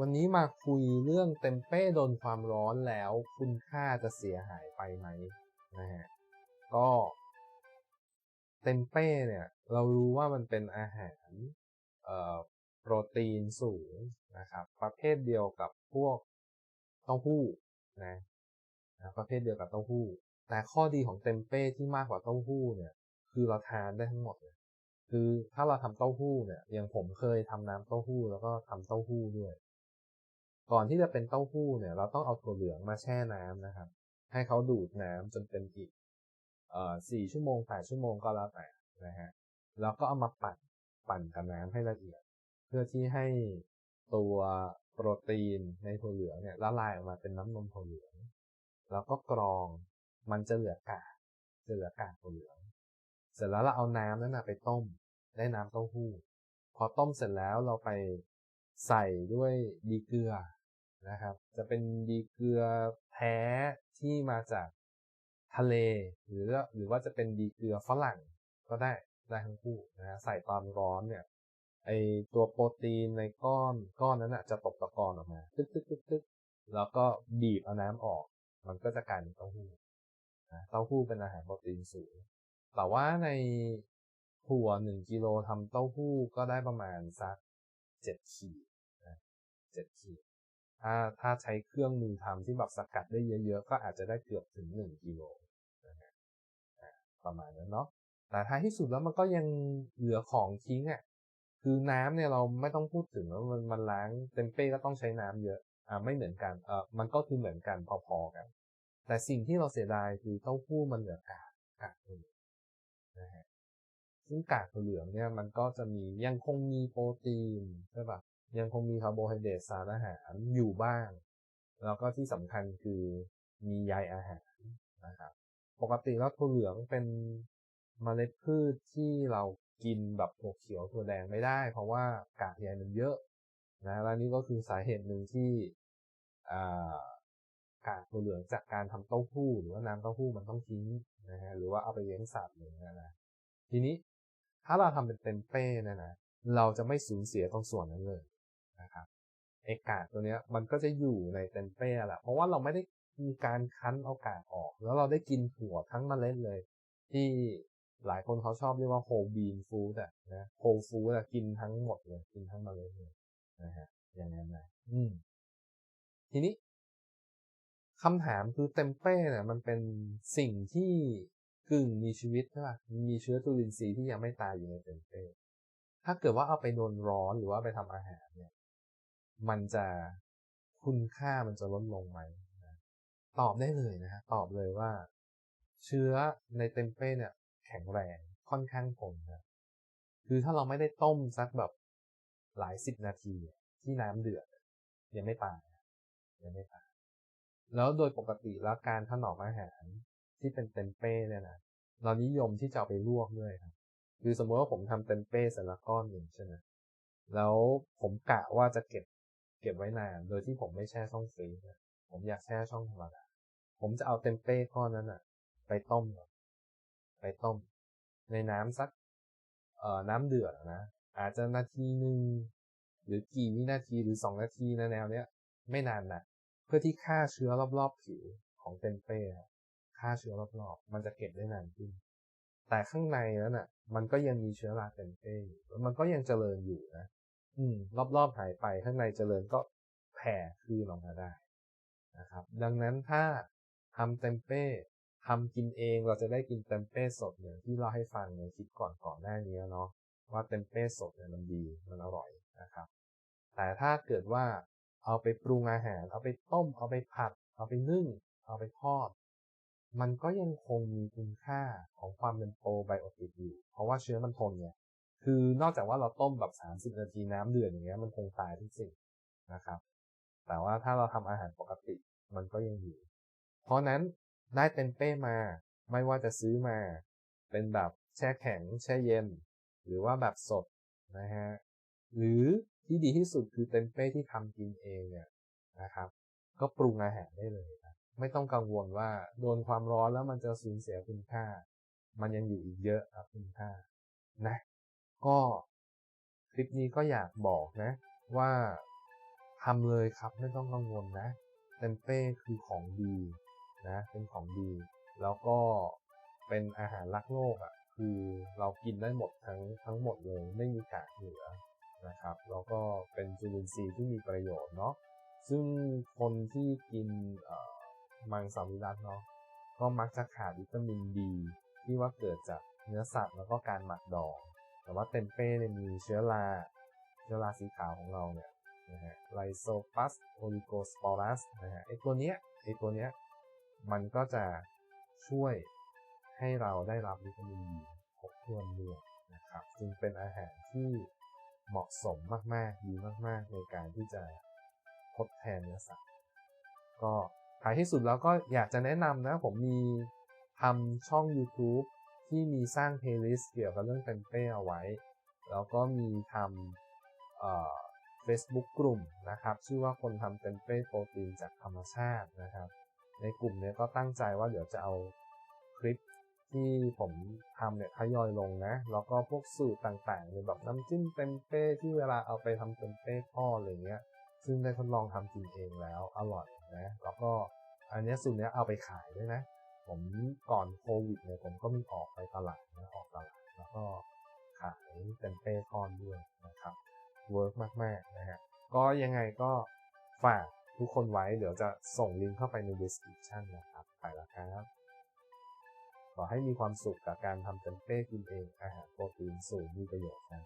วันนี้มาคุยเรื่องเต็มเป้โดนความร้อนแล้ว คุณค่าจะเสียหายไปไหมนะฮะก็เต็มเป้เนี่ยเรารู้ว่ามันเป็นอาหารเอ่อโปรตีนสูงนะครับประเภทเดียวกับพวกเต้าหู้นะนะประเภทเดียวกับเต้าหู้ แต่ข้อดีของเต็มเป้ที่มากกว่าเต้าหู้เนี่ยคือเราทานได้ทั้งหมดเลยคือถ้าเราทำเต้าหู้เนี่ยอย่างผมเคยทำน้ำเต้าหู้แล้วก็ทำเต้าหู้ด้วย ก่อนที่จะเป็นเต้าหู้เนี่ย เราต้องเอาถั่วเหลืองมาแช่น้ำนะครับ ให้เขาดูดน้ำจนเป็นอีกสี่ชั่วโมงแปดชั่วโมงก็แล้วแต่นะฮะแล้วก็เอามาปั่นปั่นกับน้ำให้ละเอียด เพื่อที่ให้ตัวโปรตีนในถั่วเหลืองเนี่ยละลายออกมาเป็นน้ำนมถั่วเหลือง แล้วก็กรองมันจะเหลือกากจะเหลือกากถั่วเหลือง เสร็จแล้วเราเอาน้ำนั้นนะไปต้มได้น้ำเต้าหู้ พอต้มเสร็จแล้วเราไป ใส่ด้วยดีเกลือนะครับ จะเป็นดีเกลือแท้ที่มาจากทะเล หรือหรือว่าจะเป็นดีเกลือฝรั่งก็ได้ได้ทั้งคู่นะฮะใส่ตอนร้อนเนี่ยไอตัวโปรตีนในก้อนก้อนนั้นนะจะตกตะกอนออกมาตึ๊กตึ๊กตึ๊กตึ๊กแล้วก็บีบเอาน้ำออก มันก็จะกลายเป็นเต้าหู้นะเต้าหู้เป็นอาหารโปรตีนสูง แต่ว่าในถั่วหนึ่งกิโลทำเต้าหู้ก็ได้ประมาณสัก เจ็ดขีดนะเจ็ดขีด ถ้าถ้าใช้เครื่องมือทำที่แบบสกัดได้เยอะๆ ก็อาจจะได้เกือบถึงหนึ่งกิโลนะฮะประมาณนั้นเนาะ แต่ท้ายที่สุดแล้วมันก็ยังเหลือของทิ้งอะ คือน้ำเนี่ยเราไม่ต้องพูดถึงว่ามันมันล้างเต็มเป้ก็ต้องใช้น้ำเยอะ อ่าไม่เหมือนกันเออมันก็คือเหมือนกันพอๆกัน แต่สิ่งที่เราเสียดายคือเต้าหู้มันเหลือกากกากนะฮะ ซึ่งกากถั่วเหลืองเนี่ยมันก็จะมียังคงมีโปรตีนใช่ปะยังคงมีคาร์โบไฮเดรตสารอาหารอยู่บ้าง แล้วก็ที่สำคัญคือมีใยอาหารนะครับปกติแล้วถั่วเหลืองเป็นเมล็ดพืชที่เรากินแบบถั่วเขียวถั่วแดงไม่ได้ เพราะว่ากากใยมันเยอะนะและนี่ก็คือสาเหตุหนึ่งที่กากถั่วเหลืองจากการทำเต้าหู้หรือว่าน้ำเต้าหู้มันต้องทิ้งนะฮะหรือว่าเอาไปเลี้ยงสัตว์อย่างเงี้ยนะทีนี้ ถ้าเราทำเป็นเต็มเป้นะนะ เราจะไม่สูญเสียตรงส่วนนั้นเลยนะครับเอกาศตัวเนี้ยมันก็จะอยู่ในเต็มเป้แหละ เพราะว่าเราไม่ได้มีการคั้นเอากากออก แล้วเราได้กินถั่วทั้งเมล็ดเลย ที่หลายคนเขาชอบเรียกว่า whole bean food อะนะ whole food อะกินทั้งหมดเลย กินทั้งเมล็ดเลยนะฮะอย่างนั้นนะอืมทีนี้คำถามคือเต็มเป้เนี่ยมันเป็นสิ่งที่ กึ่งมีชีวิตใช่ป่ะมีเชื้อจุลินทรีย์ที่ยังไม่ตายอยู่ในเต็มเป้ถ้าเกิดว่าเอาไปโดนร้อนหรือว่าไปทำอาหารเนี่ย มันจะคุณค่ามันจะลดลงไหมนะตอบได้เลยนะฮะตอบเลยว่า เชื้อในเต็มเป้เนี่ย แข็งแรงค่อนข้างทนนะคือถ้าเราไม่ได้ต้มสักแบบหลายสิบนาทีที่น้ำเดือดยังไม่ตายยังไม่ตายแล้วโดยปกติแล้วการถนอมอาหาร ที่เป็นเต็มเป้เนี่ยนะเรานิยมที่จะเอาไปลวกด้วยครับคือสมมติว่าผมทำเต็มเป้เสร็จละก้อนหนึ่งใช่ไหมแล้วผมกะว่าจะเก็บเก็บไว้นานโดยที่ผมไม่แช่ช่องฟรีซผมอยากแช่ช่องธรรมดาผมจะเอาเต็มเป้ก้อนนั้นอะไปต้มไปต้ม ในน้ำสัก เอ่อน้ำเดือดนะอาจจะนาทีหนึ่งหรือกี่วินาทีหรือสองนาทีนะแนวเนี้ย ไม่นานนะเพื่อที่ฆ่าเชื้อรอบๆผิวของเต็มเป้ ฆ่าเชื้อรอบๆมันจะเก็บได้นานขึ้น แต่ข้างในนั้นอะ มันก็ยังมีเชื้อราเต็มเป้มันก็ยังเจริญอยู่นะอืม รอบๆหายไปข้างในเจริญก็แผ่คืนออกมาได้นะครับ ดังนั้นถ้าทำเต็มเป้ทำกินเองเราจะได้กินเต็มเป้สดอย่างที่เราให้ฟังในคลิปก่อนก่อนหน้านี้เนาะว่าเต็มเป้สดเนี่ยมันดีมันอร่อยนะครับ แต่ถ้าเกิดว่าเอาไปปรุงอาหาร เอาไปต้ม เอาไปผัด เอาไปนึ่ง เอาไปทอด มันก็ยังคงมีคุณค่าของความเป็นโปรไบโอติกอยู่ เพราะว่าเชื้อมันทนเนี่ย คือนอกจากว่าเราต้มแบบ 30 นาทีน้ำเดือดอย่างเงี้ยมันคงตายทุกสิ่งนะครับ แต่ว่าถ้าเราทำอาหารปกติมันก็ยังอยู่ เพราะนั้นได้เต็มเป้มา ไม่ว่าจะซื้อมา เป็นแบบแช่แข็ง แช่เย็น หรือว่าแบบสดนะฮะ หรือที่ดีที่สุดคือเต็มเป้ที่ทำกินเองเนี่ยนะครับ ก็ปรุงอาหารได้เลยครับ ไม่ต้องกังวลว่าโดนความร้อนแล้วมันจะสูญเสียคุณค่า มันยังอยู่อีกเยอะครับคุณค่านะ ก็คลิปนี้ก็อยากบอกนะ ว่าทำเลยครับไม่ต้องกังวลนะเต็มเป้คือของดีนะเป็นของดี แล้วก็เป็นอาหารรักโลกอะ่ะคือเรากินได้หมดทั้งทั้งหมดเลยไม่มีกากเหลือนะครับแล้วก็เป็นจุลินทรีย์ที่มีประโยชน์เนาะซึ่งคนที่กิน มังสวิรัตเนาะก็มักจะขาดวิตามินดีที่ว่าเกิดจากเนื้อสัตว์แล้วก็การหมักดอง แต่ว่าเต็มเป้เนี่ยมีเชื้อราเชื้อราสีขาวของเราเนี่ยนะฮะไลโซปัสโอลิโกสปอรัสนะฮะไอตัวเนี้ยไอตัวเนี้ยมันก็จะช่วยให้เราได้รับวิตามินดีครบถ้วนด้วยนะครับจึงเป็นอาหารที่เหมาะสมมาก ๆ ดีมาก ๆ ในการที่จะทดแทนเนื้อสัตว์ก็ ท้ายที่สุดแล้วก็อยากจะแนะนำนะผมมีทำช่อง YouTube ที่มีสร้างเพลย์ลิสต์เกี่ยวกับเรื่องเต็มเป้เอาไว้ แล้วก็มีทำเอ่อ Facebook กลุ่มนะครับ ชื่อว่าคนทำเต็มเป้โปรตีนจากธรรมชาตินะครับ ในกลุ่มนี้ก็ตั้งใจว่าเดี๋ยวจะเอาคลิปที่ผมทำเนี่ยทยอยลงนะ แล้วก็พวกสูตรต่างๆหรือแบบน้ำจิ้มเต็มเป้ที่เวลาเอาไปทำเต็มเป้ทอดอะไรเงี้ย ซึ่งได้ทดลองทำกินเองแล้วอร่อยนะแล้วก็อันนี้สูตรนี้เอาไปขายด้วยนะ ผมก่อนโควิดเนี่ยผมก็มีออกไปตลาดนะออกตลาดแล้วก็ขายเต็มเป้ทอดด้วยนะครับเวิร์กมากๆนะฮะก็ยังไงก็ฝากทุกคนไว้เดี๋ยวจะส่งลิงก์เข้าไปใน description นะครับไปแล้วครับ ขอให้มีความสุขกับการทำเต็มเป้กินเองอาหารโปรตีนสูงมีประโยชน์ครับ